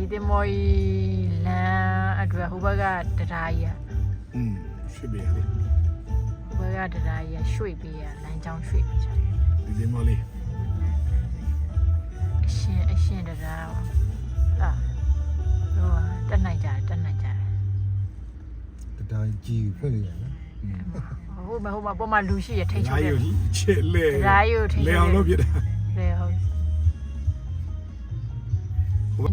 ဒီတင်မော်ကြီးလမ်းအတွက်ဟိုဘက်ကတရားကြီးอ่ะ อืมရွှေ့ပေးရလေ ဟိုဘက်ကတရားကြီးอ่ะရွှေ့ပေးရလမ်းကြောင်းရွှေ့ပေးကြတယ် ဒီဒီမော်လေး အရှင်အရှင်တရားပါအာဟိုကတက်နိုင်ကြတယ်တက်နိုင်ကြတယ် တတိုင်းကြီးဖွင့်လိုက်ရနော် ဟိုမဟိုမပေါ်မှာလူရှိရထိတ်ချုံ ဓာ တယ် ယုတ်ကြီးချစ်လေ ဓာယုတ်ထိတ် လေအောင်လုပ်ပြတာ လေဟုတ်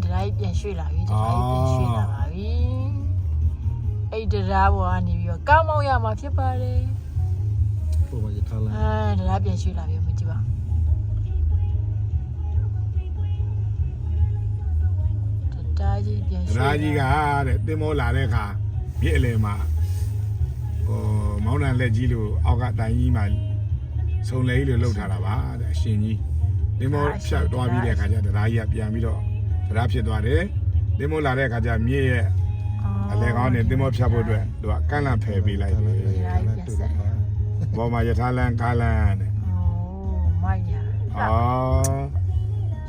တရားကြီးပြန်ရွှေ့လာပြီတရားကြီးပြန်ရွှေ့လာပါပြီအဲ့တရားပေါ်ကနေပြီးတော့ကောင်းမောင်းရမှာဖြစ်ပါတယ်ပုံမှန်ရထားလိုက်အဲတရားပြန်ရွှေ့လာပြီမကြည့်ပါတရားကြီးပြန်ရွှေ့ဓာကြီးကတဲ့တင်မောလာတဲ့အခါမြစ်အလယ်မှာဟိုမောင်းတန်လက်ကြီးလို့အောက်ကတိုင်ကြီးမှာစုံလေကြီးလို့လှုပ်ထားတာပါတဲ့အရှင်ကြီးတင်မောဖြတ်သွားပြီးတဲ့အခါကျဓာကြီးကပြန်ပြီးတော့ ဓာဖြစ်သွားတယ်တင်မောလာတဲ့အခါကျမြစ်ရဲ့အလဲကောင်းနဲ့တင်မောဖြတ်ဖို့အတွက်သူကကန့်လန့်ဖယ်ပေးလိုက်တယ်ဘောမှာယထာလန်ကားလန်တဲ့โอ้မိုက်ညာအော်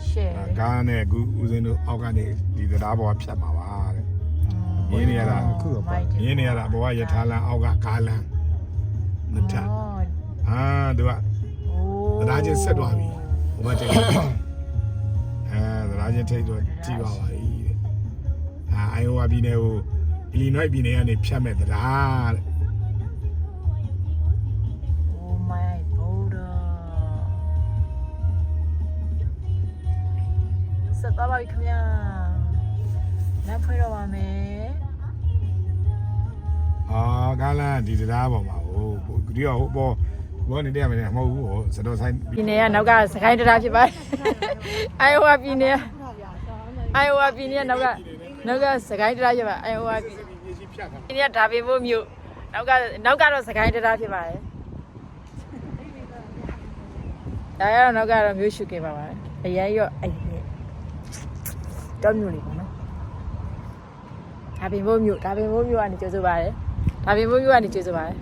ရှယ်ကားနဲ့အခုဦးစင်းတို့အောက်ကနေဒီတရားပေါ်ဖြတ်မှာပါတဲ့ရင်းနေရတာရင်းနေရတာဘောကယထာလန်အောက်ကကားလန်နှစ်ထပ်အာသူကတရားချင်းဆက်သွားပြီဟိုဘက်တိတ်အဲတရား ချင်းထိတ်တော့ကြည့်ပါပါပြီတဲ့အာအိုင်ယိုဝါပြည်နယ်ကိုအီလီနွိုက်ပြည်နယ်ကနေဖြတ်မဲ့တရားတဲ့โอ้ my god ဆက်သွားပါပြီခင်ဗျာလမ်းဖွင့်တော့ပါမယ်အာကားလန်ဒီတရားပေါ်မှာဟိုဒီကဟိုပေါ်ဘောနေတဲ့မယ်မဟုတ်ဘူးဟိုစတော်ဆိုင် ပြည်နယ်ကနောက်ကစကိုင်းတရားဖြစ်ပါတယ်အိုင်ယိုဝါပြည်နယ် အိုင်ယိုဝါပြည်နယ်ကနောက်ကနောက်ကစကိုင်းတရားဖြစ်ပါအိုင်ယိုဝါပြည်မြေကြီးဖြတ်တာဒီနေ့ဒါပေဖို့မြို့နောက်ကနောက်ကတော့စကိုင်းတရားဖြစ်ပါတယ်ဒါကတော့နောက်ကတော့မြို့ရှုခဲ့ပါပါတယ်အရင်ရောအဲ့ဒီတောမြို့လေးပေါ့နော်ဒါပေဖို့မြို့ဒါပေဖို့မြို့ကနေကြိုးစားပါတယ်ဒါပေဖို့မြို့ကနေကြိုးစားပါတယ်